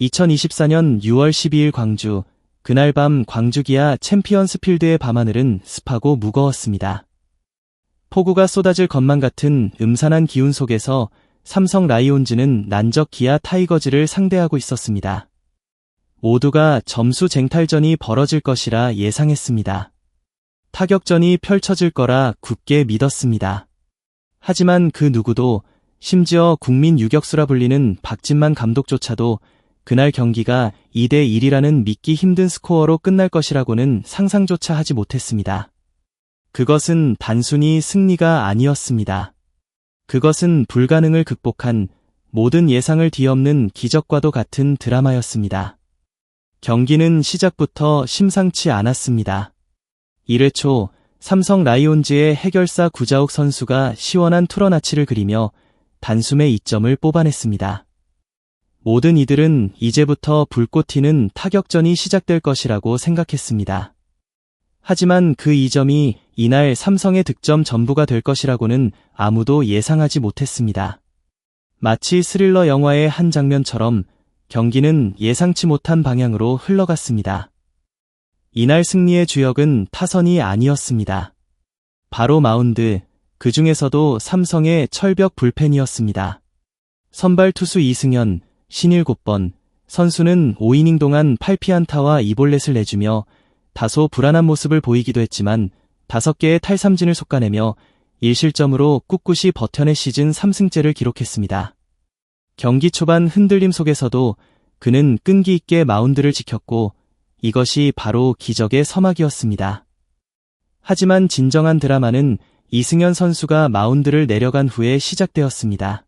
(2024년 6월 12일) 광주 그날 밤 광주 기아 챔피언스 필드의 밤하늘은 습하고 무거웠습니다. 폭우가 쏟아질 것만 같은 음산한 기운 속에서 삼성 라이온즈는 난적 기아 타이거즈를 상대하고 있었습니다. 모두가 점수 쟁탈전이 벌어질 것이라 예상했습니다. 타격전이 펼쳐질 거라 굳게 믿었습니다. 하지만 그 누구도 심지어 국민 유격수라 불리는 박진만 감독조차도 그날 경기가 2대 1이라는 믿기 힘든 스코어로 끝날 것이라고는 상상조차 하지 못했습니다. 그것은 단순히 승리가 아니었습니다. 그것은 불가능을 극복한 모든 예상을 뒤엎는 기적과도 같은 드라마였습니다. 경기는 시작부터 심상치 않았습니다. 1회 초 삼성 라이온즈의 해결사 구자욱 선수가 시원한 투런아치를 그리며 단숨에 2점을 뽑아냈습니다. 모든 이들은 이제부터 불꽃 튀는 타격전이 시작될 것이라고 생각했습니다. 하지만 그 이점이 이날 삼성의 득점 전부가 될 것이라고는 아무도 예상하지 못했습니다. 마치 스릴러 영화의 한 장면처럼 경기는 예상치 못한 방향으로 흘러갔습니다. 이날 승리의 주역은 타선이 아니었습니다. 바로 마운드, 그 중에서도 삼성의 철벽 불펜이었습니다. 선발 투수 이승현, 신 7번, 선수는 5이닝 동안 8피안타와 2볼넷을 내주며 다소 불안한 모습을 보이기도 했지만 5개의 탈삼진을 솎아내며 1실점으로 꿋꿋이 버텨내 시즌 3승째를 기록했습니다. 경기 초반 흔들림 속에서도 그는 끈기 있게 마운드를 지켰고 이것이 바로 기적의 서막이었습니다. 하지만 진정한 드라마는 이승현 선수가 마운드를 내려간 후에 시작되었습니다.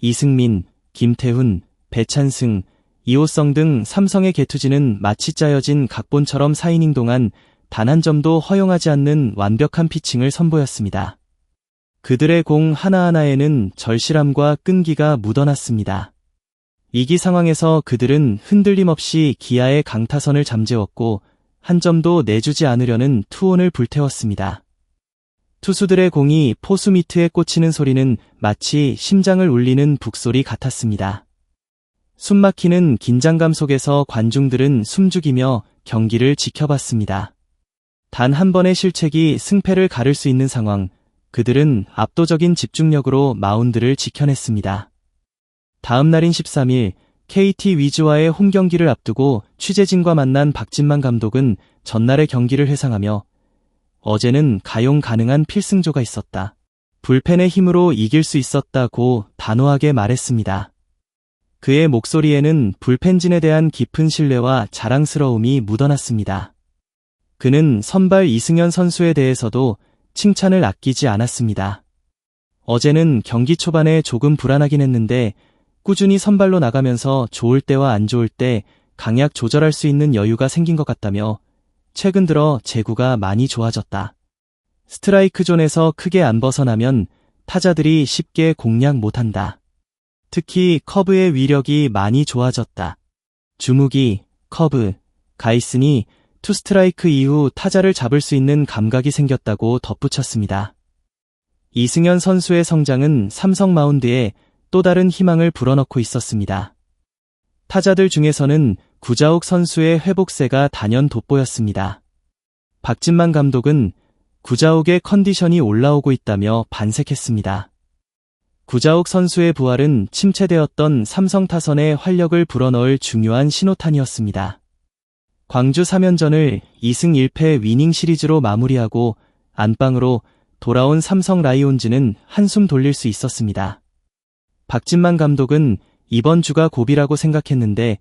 이승민, 김태훈, 배찬승, 이호성 등 삼성의 개투지는 마치 짜여진 각본처럼 4이닝 동안 단 한 점도 허용하지 않는 완벽한 피칭을 선보였습니다. 그들의 공 하나하나에는 절실함과 끈기가 묻어났습니다. 이기 상황에서 그들은 흔들림 없이 기아의 강타선을 잠재웠고 한 점도 내주지 않으려는 투혼을 불태웠습니다. 투수들의 공이 포수 미트에 꽂히는 소리는 마치 심장을 울리는 북소리 같았습니다. 숨막히는 긴장감 속에서 관중들은 숨죽이며 경기를 지켜봤습니다. 단 한 번의 실책이 승패를 가를 수 있는 상황, 그들은 압도적인 집중력으로 마운드를 지켜냈습니다. 다음 날인 13일 KT 위즈와의 홈 경기를 앞두고 취재진과 만난 박진만 감독은 전날의 경기를 회상하며 어제는 가용 가능한 필승조가 있었다. 불펜의 힘으로 이길 수 있었다고 단호하게 말했습니다. 그의 목소리에는 불펜진에 대한 깊은 신뢰와 자랑스러움이 묻어났습니다. 그는 선발 이승현 선수에 대해서도 칭찬을 아끼지 않았습니다. 어제는 경기 초반에 조금 불안하긴 했는데 꾸준히 선발로 나가면서 좋을 때와 안 좋을 때 강약 조절할 수 있는 여유가 생긴 것 같다며 최근 들어 제구가 많이 좋아졌다. 스트라이크 존에서 크게 안 벗어나면 타자들이 쉽게 공략 못한다. 특히 커브의 위력이 많이 좋아졌다. 주무기, 커브, 가있으니 투 스트라이크 이후 타자를 잡을 수 있는 감각이 생겼다고 덧붙였습니다. 이승현 선수의 성장은 삼성 마운드에 또 다른 희망을 불어넣고 있었습니다. 타자들 중에서는 구자욱 선수의 회복세가 단연 돋보였습니다. 박진만 감독은 구자욱의 컨디션이 올라오고 있다며 반색했습니다. 구자욱 선수의 부활은 침체되었던 삼성 타선의 활력을 불어넣을 중요한 신호탄이었습니다. 광주 3연전을 2승 1패 위닝 시리즈로 마무리하고 안방으로 돌아온 삼성 라이온즈는 한숨 돌릴 수 있었습니다. 박진만 감독은 이번 주가 고비라고 생각했는데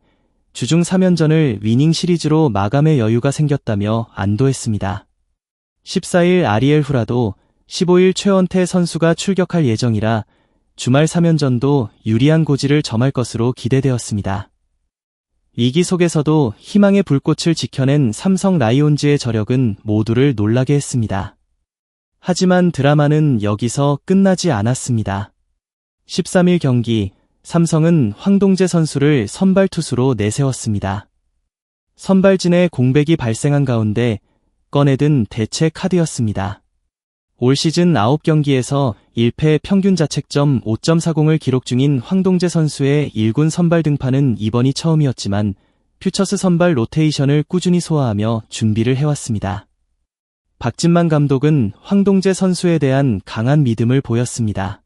주중 3연전을 위닝 시리즈로 마감의 여유가 생겼다며 안도했습니다. 14일 아리엘 후라도 15일 최원태 선수가 출격할 예정이라 주말 3연전도 유리한 고지를 점할 것으로 기대되었습니다. 위기 속에서도 희망의 불꽃을 지켜낸 삼성 라이온즈의 저력은 모두를 놀라게 했습니다. 하지만 드라마는 여기서 끝나지 않았습니다. 13일 경기 삼성은 황동재 선수를 선발 투수로 내세웠습니다. 선발진의 공백이 발생한 가운데 꺼내든 대체 카드였습니다. 올 시즌 9경기에서 1패 평균 자책점 5.40을 기록 중인 황동재 선수의 1군 선발 등판은 이번이 처음이었지만 퓨처스 선발 로테이션을 꾸준히 소화하며 준비를 해왔습니다. 박진만 감독은 황동재 선수에 대한 강한 믿음을 보였습니다.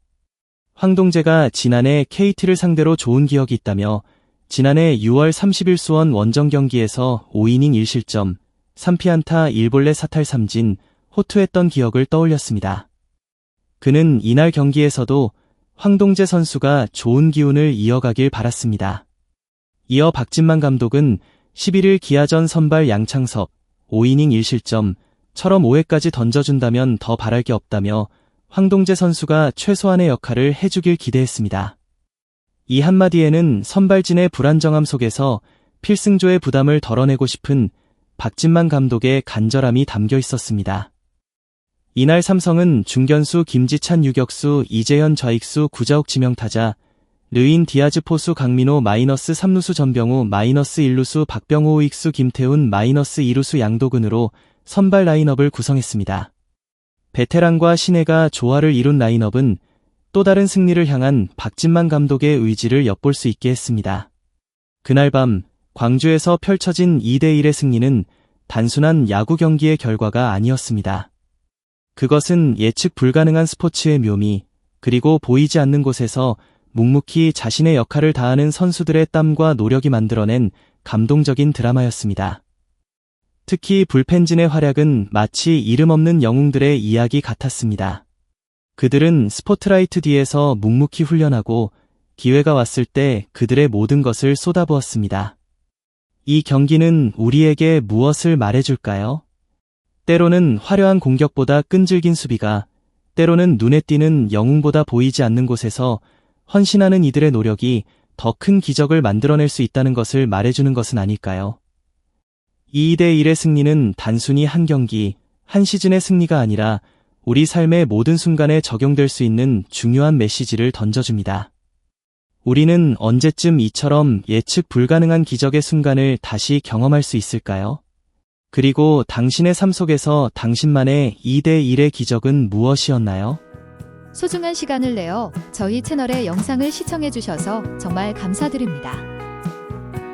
황동재가 지난해 KT를 상대로 좋은 기억이 있다며 지난해 6월 30일 수원 원정 경기에서 5이닝 1실점, 3피안타 1볼넷 사탈 3진, 호투했던 기억을 떠올렸습니다. 그는 이날 경기에서도 황동재 선수가 좋은 기운을 이어가길 바랐습니다. 이어 박진만 감독은 11일 기아전 선발 양창섭 5이닝 1실점 처럼 5회까지 던져준다면 더 바랄 게 없다며 황동재 선수가 최소한의 역할을 해주길 기대했습니다. 이 한마디에는 선발진의 불안정함 속에서 필승조의 부담을 덜어내고 싶은 박진만 감독의 간절함이 담겨 있었습니다. 이날 삼성은 중견수 김지찬 유격수 이재현 좌익수 구자욱 지명타자 르인 디아즈 포수 강민호 마이너스 3루수 전병우 마이너스 1루수 박병호 우익수 김태훈 마이너스 2루수 양도근으로 선발 라인업을 구성했습니다. 베테랑과 신예가 조화를 이룬 라인업은 또 다른 승리를 향한 박진만 감독의 의지를 엿볼 수 있게 했습니다. 그날 밤 광주에서 펼쳐진 2대1의 승리는 단순한 야구 경기의 결과가 아니었습니다. 그것은 예측 불가능한 스포츠의 묘미, 그리고 보이지 않는 곳에서 묵묵히 자신의 역할을 다하는 선수들의 땀과 노력이 만들어낸 감동적인 드라마였습니다. 특히 불펜진의 활약은 마치 이름 없는 영웅들의 이야기 같았습니다. 그들은 스포트라이트 뒤에서 묵묵히 훈련하고 기회가 왔을 때 그들의 모든 것을 쏟아부었습니다. 이 경기는 우리에게 무엇을 말해줄까요? 때로는 화려한 공격보다 끈질긴 수비가, 때로는 눈에 띄는 영웅보다 보이지 않는 곳에서 헌신하는 이들의 노력이 더 큰 기적을 만들어낼 수 있다는 것을 말해주는 것은 아닐까요? 2대1의 승리는 단순히 한 경기, 한 시즌의 승리가 아니라 우리 삶의 모든 순간에 적용될 수 있는 중요한 메시지를 던져줍니다. 우리는 언제쯤 이처럼 예측 불가능한 기적의 순간을 다시 경험할 수 있을까요? 그리고 당신의 삶 속에서 당신만의 2대1의 기적은 무엇이었나요? 소중한 시간을 내어 저희 채널의 영상을 시청해주셔서 정말 감사드립니다.